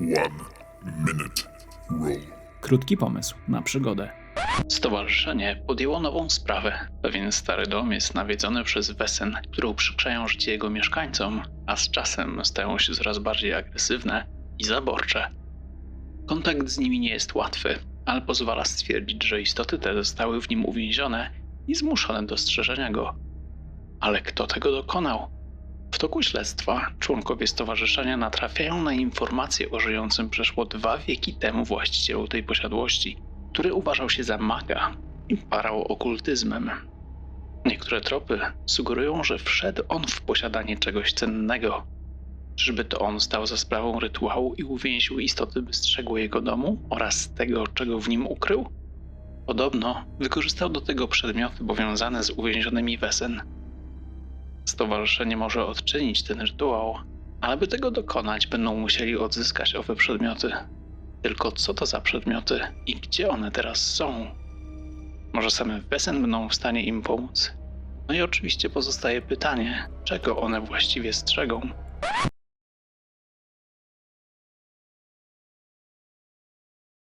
One minute rule. Krótki pomysł na przygodę. Stowarzyszenie podjęło nową sprawę. Pewien stary dom jest nawiedzony przez wesen, które uprzykrzają życie jego mieszkańcom, a z czasem stają się coraz bardziej agresywne i zaborcze. Kontakt z nimi nie jest łatwy, ale pozwala stwierdzić, że istoty te zostały w nim uwięzione i zmuszone do strzeżenia go. Ale kto tego dokonał? W toku śledztwa członkowie stowarzyszenia natrafiają na informacje o żyjącym przeszło dwa wieki temu właścicielu tej posiadłości, który uważał się za maga i parał okultyzmem. Niektóre tropy sugerują, że wszedł on w posiadanie czegoś cennego. Czyżby to on stał za sprawą rytuału i uwięził istoty, by strzegły jego domu oraz tego, czego w nim ukrył? Podobno wykorzystał do tego przedmioty powiązane z uwięzionymi Wesen. Stowarzyszenie może odczynić ten rytuał, ale by tego dokonać, będą musieli odzyskać owe przedmioty. Tylko co to za przedmioty i gdzie one teraz są? Może same Wesen będą w stanie im pomóc? No i oczywiście pozostaje pytanie, czego one właściwie strzegą?